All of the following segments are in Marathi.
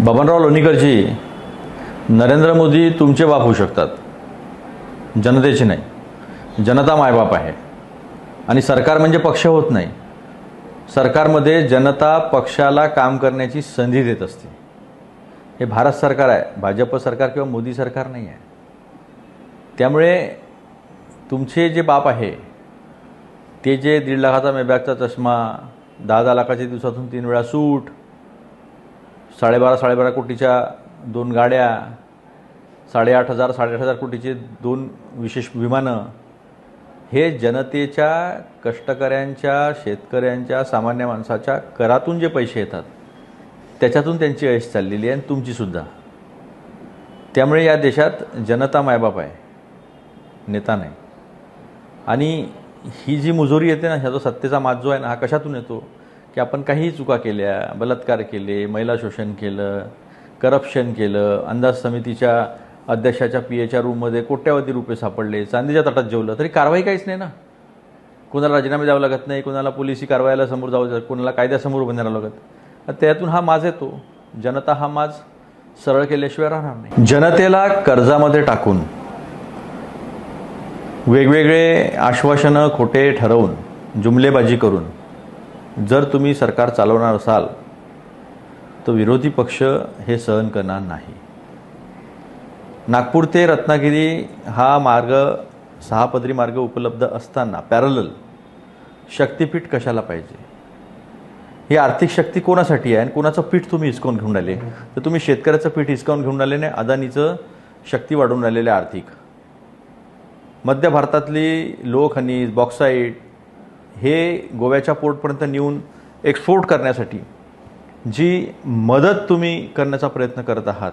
बबनराव लोणीकरजी नरेंद्र मोदी तुमचे बाप होऊ शकतात. जनतेचे नाही. जनता मायबाप आहे. आणि सरकार म्हणजे पक्ष होत नाही. सरकारमध्ये जनता पक्षाला काम करण्याची संधी देत असते. हे भारत सरकार आहे. भाजप सरकार किंवा मोदी सरकार नाही आहे. त्यामुळे तुमचे जे बाप आहे ते जे दीड लाखाचा मेबॅगचा चष्मा दहा दहा लाखाच्या दिवसातून तीन वेळा सूट साडेबारा साडेबारा कोटीच्या दोन गाड्या साडेआठ हजार साडेआठ हजार कोटीचे दोन विशेष विमानं हे जनतेच्या कष्टकऱ्यांच्या शेतकऱ्यांच्या सामान्य माणसाच्या करातून जे पैसे येतात त्याच्यातून त्यांची ऐश चाललेली आहे आणि तुमचीसुद्धा त्यामुळे या देशात जनता मायबाप आहे नेता नाही. आणि ही जी मुजोरी येते ना ह्या जो सत्तेचा माज जो आहे ना हा कशातून येतो? की आपण काहीही चुका केल्या बलात्कार केले महिला शोषण केलं करप्शन केलं अंदाज समितीच्या अध्यक्षाच्या पी एच्या रूममध्ये कोट्यावधी रुपये सापडले चांदीच्या तटात जेवलं तरी कारवाई काहीच नाही ना. कोणाला राजीनामे द्यावं लागत नाही कोणाला पोलिसी कारवाईला समोर जावं कोणाला कायद्यासमोर उभं राहावं लागत. त्यातून हा माज येतो. जनता हा माज सरळ केल्याशिवाय राहणार नाही. जनतेला कर्जामध्ये टाकून वेगवेगळे आश्वासनं खोटे ठरवून जुमलेबाजी करून जर तुम्ही सरकार चालवणार असाल तर विरोधी पक्ष हे सहन करणार नाही. नागपूर ते रत्नागिरी हा मार्ग सहापदरी मार्ग उपलब्ध असताना पॅरलल शक्तीपीठ कशाला पाहिजे? ही आर्थिक शक्ती कोणासाठी आहे? आणि कोणाचं पीठ तुम्ही हिसकावून घेऊन राहिले? तर तुम्ही शेतकऱ्याचं पीठ हिसकावून घेऊन राहिले नाही अदानीचं शक्ती वाढवून राहिलेलं आहे आर्थिक. मध्य भारतातली लो खनिज बॉक्साईट हे गोव्याच्या पोर्टपर्यंत नेऊन एक्सपोर्ट करण्यासाठी जी मदत तुम्ही करण्याचा प्रयत्न करत आहात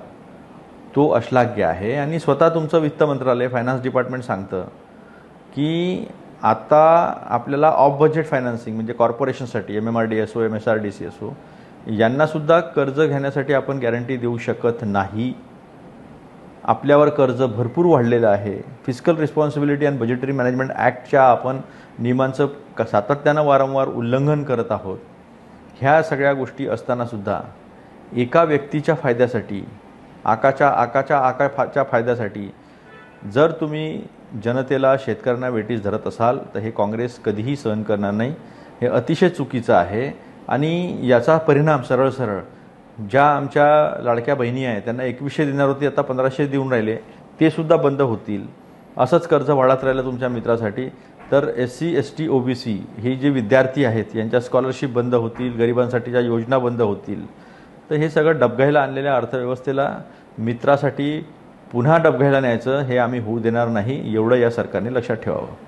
तो अश्लाघ्य आहे. आणि स्वतः तुमचं वित्त मंत्रालय फायनान्स डिपार्टमेंट सांगतं की आता आपल्याला ऑफ बजेट फायनान्सिंग म्हणजे कॉर्पोरेशनसाठी एम एम आर डी असो M S R D C असो यांनासुद्धा कर्ज घेण्यासाठी आपण गॅरंटी देऊ शकत नाही. आपल्यावर कर्ज भरपूर वाढलेलं आहे. Physical responsibility and budgetary management ॲक्टच्या आपण नियमांचं क सातत्यानं वारंवार उल्लंघन करत आहोत. ह्या सगळ्या गोष्टी असतानासुद्धा एका व्यक्तीच्या फायद्यासाठी आकाच्या आकाच्या आकाच्या फायद्यासाठी जर तुम्ही जनतेला शेतकऱ्यांना वेटीस धरत असाल तर हे काँग्रेस कधीही सहन करणार नाही. हे अतिशय चुकीचं आहे आणि याचा परिणाम सरळ सरळ ज्या आमच्या लाडक्या बहिणी आहेत त्यांना एकवीसशे देणार होती आता पंधराशे देऊन राहिले ते सुद्धा बंद होतील. असंच कर्ज वाढत राहिलं तुमच्या मित्रासाठी. तर S C S T O B C हे जे विद्यार्थी आहेत यांच्या स्कॉलरशिप बंद होतील गरिबांसाठीच्या योजना बंद होतील. तर हे सगळं डबघाईला आणलेल्या अर्थव्यवस्थेला मित्रासाठी पुन्हा डबघायला न्यायचं हे आम्ही होऊ देणार नाही एवढं या सरकारने लक्षात ठेवावं.